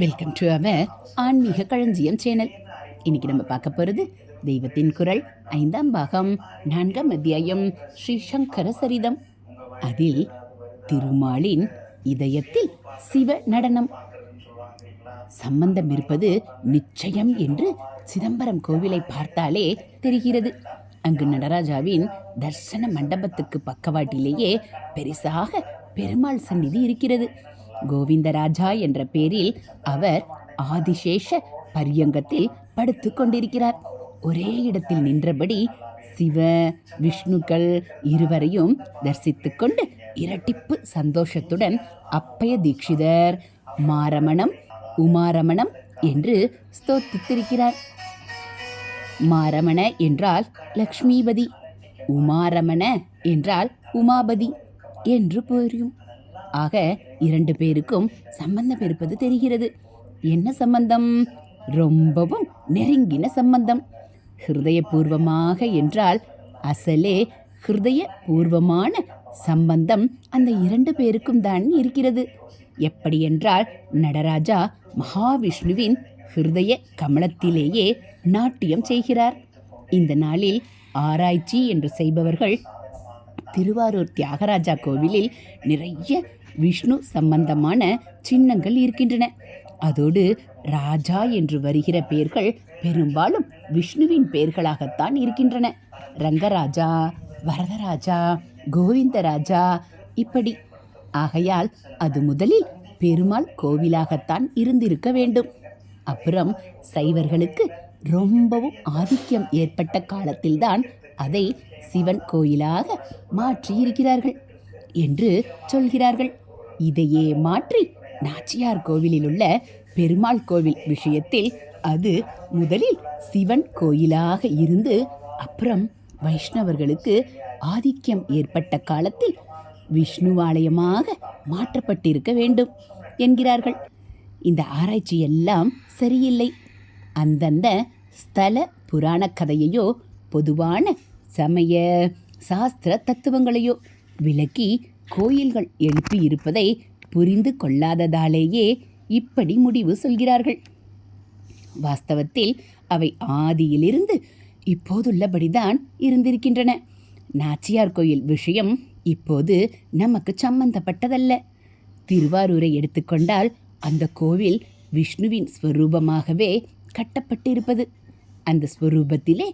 Welcome to our ஆன்மீக களஞ்சியம் channel இன்னைக்கு நம்ம பார்க்க போகிறது தெய்வத்தின் குரல் ஐந்தாம் பாகம் நான்காம் அத்தியாயம் ஸ்ரீ சங்கர சரிதம். அதில் திருமாலின் இதயத்தில் சிவ நடனம். சம்பந்தம் இருப்பது நிச்சயம் என்று சிதம்பரம் கோவிலை பார்த்தாலே தெரிகிறது. அங்கு நடராஜாவின் தர்சன மண்டபத்துக்கு பக்கவாட்டிலேயே பெரிசாக பெருமாள் சந்நிதி இருக்கிறது. கோவிந்தராஜா என்ற பேரில் அவர் ஆதிசேஷ பரியங்கத்தில் படுத்து கொண்டிருக்கிறார். ஒரே இடத்தில் நின்றபடி சிவ விஷ்ணுக்கள் இருவரையும் தரிசித்து கொண்டு இரட்டிப்பு சந்தோஷத்துடன் அப்பய தீட்சிதர் மாரமணம் உமாரமணம் என்று ஸ்தோத்தித்திருக்கிறார். மாரமண என்றால் லக்ஷ்மிபதி உமாரமண என்றால் உமாபதி என்று புரியும் ஆக இரண்டு பேருக்கும் சம்பந்தம் இருப்பது தெரிகிறது. என்ன சம்பந்தம்? ரொம்பவும் நெருங்கின சம்பந்தம். ஹிருதயபூர்வமாக என்றால் அசலே ஹிருதயபூர்வமான சம்பந்தம் அந்த இரண்டு பேருக்கும் தான் இருக்கிறது. எப்படி என்றால் நடராஜா மகாவிஷ்ணுவின் ஹிருதய கமலத்திலேயே நாட்டியம் செய்கிறார். இந்த நாளில் ஆராய்ச்சி என்று செய்பவர்கள் திருவாரூர் தியாகராஜா கோவிலில் நிறைய விஷ்ணு சம்பந்தமான சின்னங்கள் இருக்கின்றன. அதோடு ராஜா என்று வருகிற பெயர்கள் பெரும்பாலும் விஷ்ணுவின் பெயர்களாகத்தான் இருக்கின்றன. ரங்கராஜா வரதராஜா கோவிந்தராஜா இப்படி. ஆகையால் அது முதலில் பெருமாள் கோவிலாகத்தான் இருந்திருக்க வேண்டும். அப்புறம் சைவர்களுக்கு ரொம்பவும் ஆதிக்கம் ஏற்பட்ட காலத்தில்தான் அதை சிவன் கோயிலாக மாற்றியிருக்கிறார்கள் என்று சொல்கிறார்கள். இதையே மாற்றி நாச்சியார் கோவிலில் உள்ள பெருமாள் கோவில் விஷயத்தில் அது முதலில் சிவன் கோயிலாக இருந்து அப்புறம் வைஷ்ணவர்களுக்கு ஆதிக்கம் ஏற்பட்ட காலத்தில் விஷ்ணுவாலயமாக மாற்றப்பட்டிருக்க வேண்டும் என்கிறார்கள். இந்த ஆராய்ச்சி எல்லாம் சரியில்லை. அந்தந்த ஸ்தல புராண கதையையோ பொதுவான சமய சாஸ்திர தத்துவங்களையோ விளக்கி கோயில்கள் எழுப்பி இருப்பதை புரிந்து கொள்ளாததாலேயே இப்படி முடிவு சொல்கிறார்கள். வாஸ்தவத்தில் அவை ஆதியிலிருந்து இப்போதுள்ளபடிதான் இருந்திருக்கின்றன. நாச்சியார் கோயில் விஷயம் இப்போது நமக்கு சம்பந்தப்பட்டதல்ல. திருவாரூரை எடுத்துக்கொண்டால் அந்த கோவில் விஷ்ணுவின் ஸ்வரூபமாகவே கட்டப்பட்டிருப்பது. அந்த ஸ்வரூபத்திலே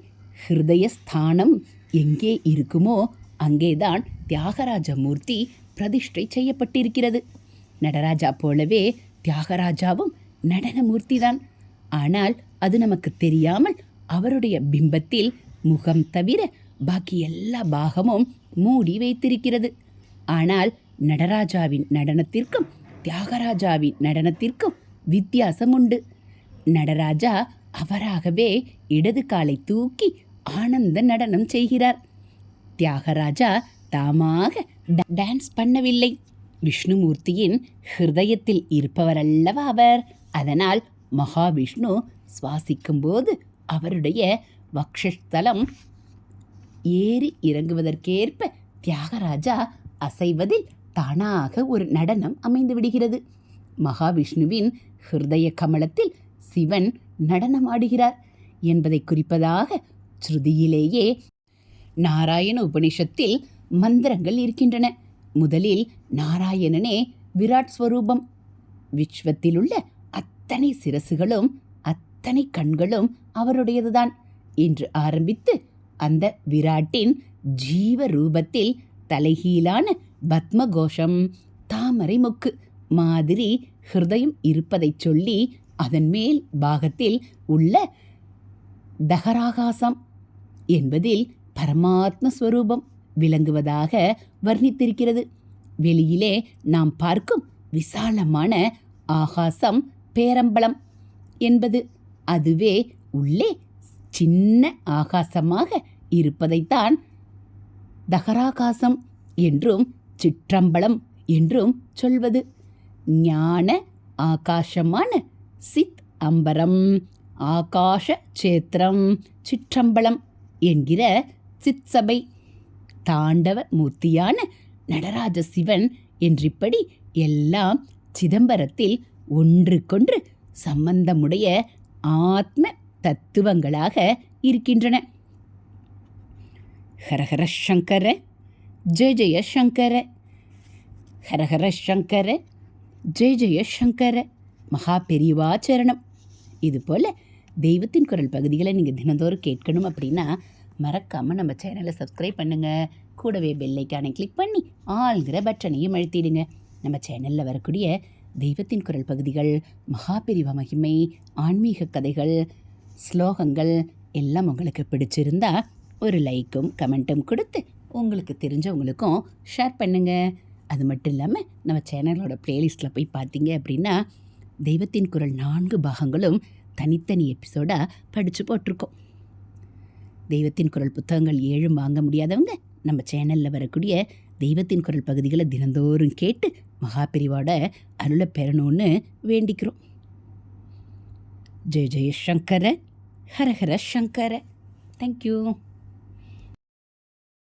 ஹிருதய ஸ்தானம் எங்கே இருக்குமோ அங்கேதான் தியாகராஜ மூர்த்தி பிரதிஷ்டை செய்யப்பட்டிருக்கிறது. நடராஜா போலவே தியாகராஜாவும் நடனமூர்த்திதான். ஆனால் அது நமக்கு தெரியாமல் அவருடைய பிம்பத்தில் முகம் தவிர பாக்கி எல்லா பாகமும் மூடி வைத்திருக்கிறது. ஆனால் நடராஜாவின் நடனத்திற்கும் தியாகராஜாவின் நடனத்திற்கும் வித்தியாசம் உண்டு நடராஜா அவராகவே இடது காலை தூக்கி ஆனந்த நடனம் செய்கிறார். தியாகராஜா தாமாக ட- டான்ஸ் பண்ணவில்லை. விஷ்ணுமூர்த்தியின் ஹிருதயத்தில் இருப்பவரல்லவா அவர்? அதனால் மகாவிஷ்ணு சுவாசிக்கும்போது அவருடைய வக்ஷஸ்தலம் ஏறி இறங்குவதற்கேற்ப தியாகராஜா அசைவதில் தானாக ஒரு நடனம் அமைந்து விடுகிறது. மகாவிஷ்ணுவின் ஹிருதய கமலத்தில் சிவன் நடனமாடுகிறார். என்பதை குறிப்பதாக ஸ்ருதியிலேயே நாராயண உபனிஷத்தில் மந்திரங்கள் இருக்கின்றன. முதலில் நாராயணனே விராட் ஸ்வரூபம். விஸ்வத்திலுள்ள அத்தனை சிரசுகளும் அத்தனை கண்களும் அவருடையதுதான். என்று ஆரம்பித்து அந்த விராட்டின் ஜீவ ரூபத்தில் தலைகீழான பத்மகோஷம் தாமரை மொக்கு மாதிரி ஹிருதயம் இருப்பதைச் சொல்லி அதன் மேல் பாகத்தில் உள்ள தகராகாசம் என்பதில் பரமாத்ம ஸ்வரூபம் விளங்குவதாக வர்ணித்திருக்கிறது. வெளியிலே நாம் பார்க்கும் விசாலமான ஆகாசம் பேரம்பலம் என்பது. அதுவே உள்ளே சின்ன ஆகாசமாக இருப்பதைத்தான் தகராகாசம் என்றும் சிற்றம்பலம் என்றும் சொல்வது. ஞான ஆகாசமான சித் அம்பரம் ஆகாஷ சேத்திரம் சிற்றம்பலம் என்கிற சிற்சபை. தாண்டவ மூர்த்தியான நடராஜ சிவன் என்றிப்படி எல்லாம் சிதம்பரத்தில் ஒன்றுக்கொன்று சம்பந்தமுடைய ஆத்ம தத்துவங்களாக இருக்கின்றன. ஹரஹர சங்கர ஜெய ஜெய சங்கர ஹரஹர சங்கர ஜெய ஜெய சங்கர மகா பெரியவாச்சரணம் இதுபோல் தெய்வத்தின் குரல் பகுதிகளை நீங்கள் தினந்தோறும் கேட்கணும் அப்படின்னா மறக்காமல் நம்ம சேனலை சப்ஸ்கிரைப் பண்ணுங்கள் கூடவே பெல்லைக்கானை கிளிக் பண்ணி ஆளுங்கிற பட்டனையும் அழுத்திடுங்க. நம்ம சேனலில் வரக்கூடிய தெய்வத்தின் குரல் பகுதிகள் மகாபிரிவ மகிமை ஆன்மீக கதைகள் ஸ்லோகங்கள் எல்லாம் உங்களுக்கு பிடிச்சிருந்தா ஒரு லைக்கும் கமெண்ட்டும் கொடுத்து உங்களுக்கு தெரிஞ்சவங்களுக்கும் ஷேர் பண்ணுங்கள் அது மட்டும் இல்லாமல் நம்ம சேனலோட ப்ளேலிஸ்ட்டில் போய் பார்த்தீங்க அப்படின்னா தெய்வத்தின் குரல் நான்கு பாகங்களும் தனித்தனி எபிசோடாக படித்து போட்டிருக்கோம். தெய்வத்தின் குரல் புத்தகங்கள் ஏழும் வாங்க முடியாதவங்க நம்ம சேனலில் வரக்கூடிய தெய்வத்தின் குரல் பகுதிகளை தினந்தோறும் கேட்டு மகாபிரிவோட அருளை பெறணும்னு வேண்டிக்கிறோம். ஜெய ஜெய சங்கர ஹரஹர சங்கர. தேங்க்யூ